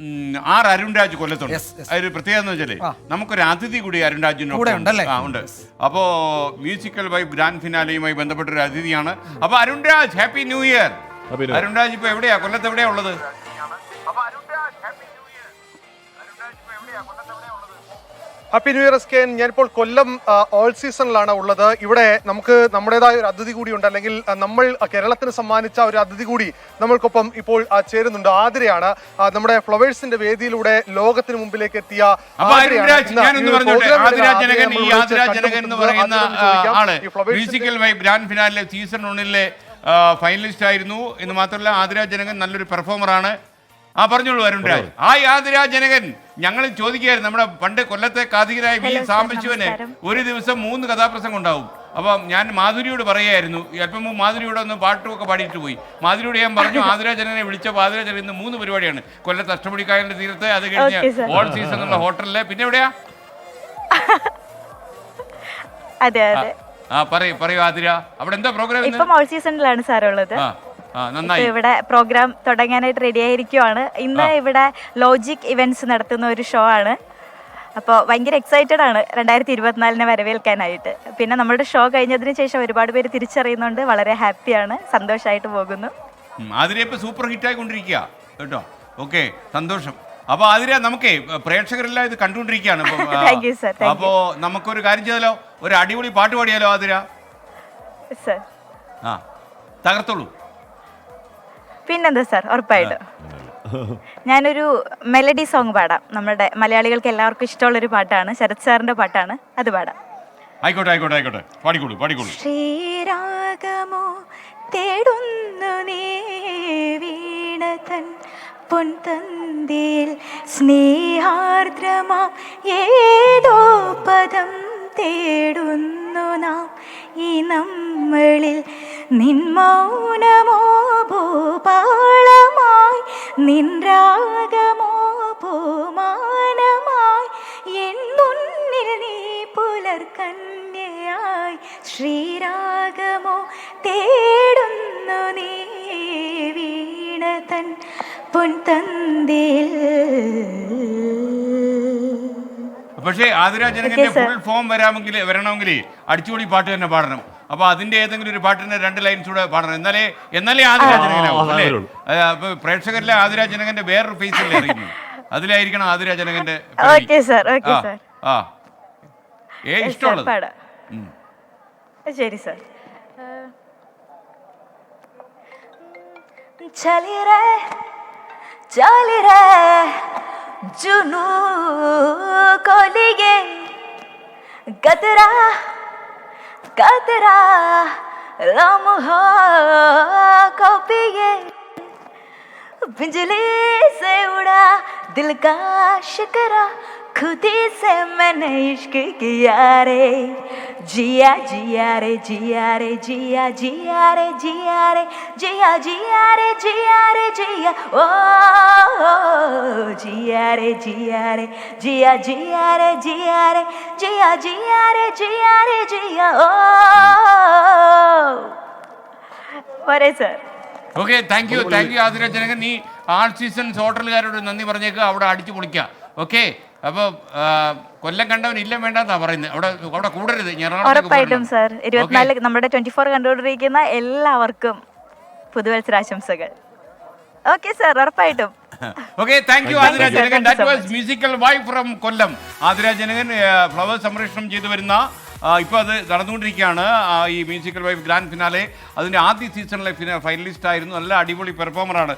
ഉം, ആർ അരുൺ രാജ് കൊല്ലത്തുണ്ട്. അതൊരു പ്രത്യേകത എന്ന് വെച്ചാൽ നമുക്കൊരു അതിഥി കൂടി അരുൺ രാജിന് കൂടെ ഉണ്ടല്ലേ? ആ ഉണ്ട്. അപ്പോ മ്യൂസിക്കൽ വൈബ് ഗ്രാൻഡ് ഫിനാലയുമായി ബന്ധപ്പെട്ട ഒരു അതിഥിയാണ്. അപ്പൊ Arunraj happy new year Arunraj New Arun Raj ഇപ്പൊ എവിടെയാ? കൊല്ലത്ത് എവിടെയാ ഉള്ളത്? Happy new year S K ഞാനിപ്പോൾ കൊല്ലം ഓൾ സീസണിലാണ് ഉള്ളത്. ഇവിടെ നമുക്ക് നമ്മുടേതായ ഒരു അതിഥി കൂടി ഉണ്ട് അല്ലെങ്കിൽ നമ്മൾ കേരളത്തിന് സമ്മാനിച്ച ഒരു അതിഥി കൂടി നമ്മൾക്കൊപ്പം ഇപ്പോൾ ചേരുന്നുണ്ട്. ആതിരയാണ്. നമ്മുടെ ഫ്ലവേഴ്സിന്റെ വേദിയിലൂടെ ലോകത്തിന് മുമ്പിലേക്ക് എത്തിയ സീസൺ ഒന്നിലെ ഫൈനലിസ്റ്റ് ആയിരുന്നു. എന്ന് മാത്രമല്ല ആതിര ജനകൻ നല്ലൊരു പെർഫോമറാണ്. ആ പറഞ്ഞോളൂ അരുൺ രാജ്. ആ ആതിര ജനകൻ. ഞങ്ങൾ ചോദിക്കുകയായിരുന്നു നമ്മുടെ പണ്ട് കൊല്ലത്തെ കാതികരായ വി സാമ്പശിവന് സാംബശിവന് ഒരു ദിവസം മൂന്ന് കഥാപ്രസംഗം ഉണ്ടാവും. അപ്പം ഞാൻ മാധുരിയോട് പറയായിരുന്നു അല്പം മുമ്പ് മാധുരിയോട് ഒന്ന് പാട്ടുമൊക്കെ പാടിയിട്ട് പോയി. മാധുരിയോട് ഞാൻ പറഞ്ഞു ആതിര വിളിച്ച വിളിച്ചപ്പോൾ ആതിര ഇന്ന് മൂന്ന് പരിപാടിയാണ്. കൊല്ലത്ത് അഷ്ടമുടിക്കായലിന്റെ തീരത്ത് അത് കഴിഞ്ഞ് ഓൾ സീസൺ ഉള്ള ഹോട്ടലിലെ. പിന്നെ എവിടെയാ? അതെ അതെ. ആ പറയൂ പറയൂ ആതിര. അവിടെ എന്താ പ്രോഗ്രാം ഇപ്പം ഓൾ സീസണിലാണ് സാർ ഇവിടെ പ്രോഗ്രാം തുടങ്ങാനായിട്ട് റെഡി ആയിരിക്കുവാണ്. ഇന്ന് ഇവിടെ ലോജിക് ഇവന്റ്സ് നടത്തുന്ന ഒരു ഷോ ആണ്. അപ്പോൾ ഭയങ്കര എക്സൈറ്റഡ് ആണ് രണ്ടായിരത്തി ഇരുപത്തിനാലിനെ വരവേൽക്കാനായിട്ട്. പിന്നെ നമ്മുടെ ഷോ കഴിഞ്ഞതിന് ശേഷം ഒരുപാട് പേര് തിരിച്ചറിയുന്നുണ്ട്. വളരെ ഹാപ്പിയാണ് സന്തോഷമായിട്ട് പോകുന്നു. ആതിര സൂപ്പർ ഹിറ്റ് ആയിക്കൊണ്ടിരിക്കുക കേട്ടോ? ഓക്കെ സന്തോഷം. അപ്പോൾ ആതിര നമുക്ക് പ്രേക്ഷകരെല്ലാം ഇത് കണ്ടുകൊണ്ടിരിക്കുകയാണ്. അപ്പോൾ നമുക്കൊരു കാര്യം ചെയ്താലോ? ഒരു അടിപൊളി പാട്ട് പാടിയാലോ ആതിര? സർ ആ തകർത്തോളൂ. പിന്നെന്താ സാർ? ഉറപ്പായിട്ടും. ഞാനൊരു മെലഡി സോങ് പാടാം. നമ്മുടെ മലയാളികൾക്ക് എല്ലാവർക്കും ഇഷ്ടമുള്ളൊരു പാട്ടാണ്. ശരത് സാറിന്റെ പാട്ടാണ്. അത് പാടാം. ആയിക്കോട്ടെ ആയിക്കോട്ടെ ആയിക്കോട്ടെ. പാടിക്കോളൂ പാടിക്കോളൂ ശ്രീരാഗമോ തേടുന്നു നീ വീണതൻ പൊൻതന്തിയിൽ. സ്നേഹാർദ്രമാം ഏതോ പദം തേടുന്നു നാം. ഈ നമ്മളിൽ നിൻ മൗനമോ ഭൂപാളമായി നിൻ രാഗമോ പൂമാനമായി എൻ മുന്നിൽ നീ പുലർക്കന്യയായി ശ്രീരാഗമോ തേടുന്നു നീ വീണതൻ പൊൻതന്തിൽ. പക്ഷേ ആതിരാജനകന്റെ ഫുൾ ഫോം വരാമെങ്കിൽ വരണമെങ്കിൽ അടിച്ചുപൊളി പാട്ട് തന്നെ പാടണം. അപ്പോൾ അതിന്റെ ഏതെങ്കിലും ഒരു പാട്ടിന് രണ്ട് ലൈൻസ് കൂടെ പാടണം. എന്നാലെ എന്നാലെ ആദിരാജനകനാവും പ്രേക്ഷകരിലെ ആദിരാജനകന്റെ വേറൊരു ഫേസ് ഇറങ്ങി അതിലായിരിക്കണം ആദിരാജനകന്റെ ആ ഏ ഇഷ്ടമുള്ളത്? ശരി സർ चली रे चली गदरा लम्हा को पिए बिजली से उड़ा दिल का शिकरा। खुद ही से मैंने इश्क किया रे जिया जिया रे जिया रे जिया जिया रे जिया रे जिया जिया रे जिया रे जिया ओ जिया रे जिया रे जिया जिया रे जिया रे जिया जिया रे जिया रे जिया ओ പോരെ sir okay thank you thank you Athira Janakan നീ ആൾ സീസൺസ് ഹോട്ടലുകാരോട് നന്ദി പറഞ്ഞേക്ക് അവിടെ അടിച്ചു പൊളിക്കുക ഓക്കെ അപ്പൊ ആ, കൊല്ലം കണ്ടവൻ ഇല്ല വേണ്ടെന്നാ പറയുന്നത്. അവിടെ അവിടെ കൂടരുത്. ഉറപ്പായിട്ടും. സർ. Okay? ഇരുപത്തിനാല് നമ്മുടെ ട്വന്റി ഫോർ കണ്ടുകൊണ്ടിരിക്കുന്ന എല്ലാവർക്കും പുതുവത്സരാശംസകൾ. Okay sir. ഉറപ്പായിട്ടും. Okay thank you Athira Janakan. That was musical why from Kollam. Athira Janakan flower സംരക്ഷണം ചെയ്തു വരുന്ന ഇപ്പോൾ അത് നടന്നുകൊണ്ടിരിക്കുകയാണ്. ഈ മ്യൂസിക്കൽ വൈഫ് ഗ്രാൻഡ് ഫിനാലെ അതിന്റെ ആദ്യ സീസണിലെ ഫൈനലിസ്റ്റ് ആയിരുന്നു. നല്ല അടിപൊളി പെർഫോമറാണ്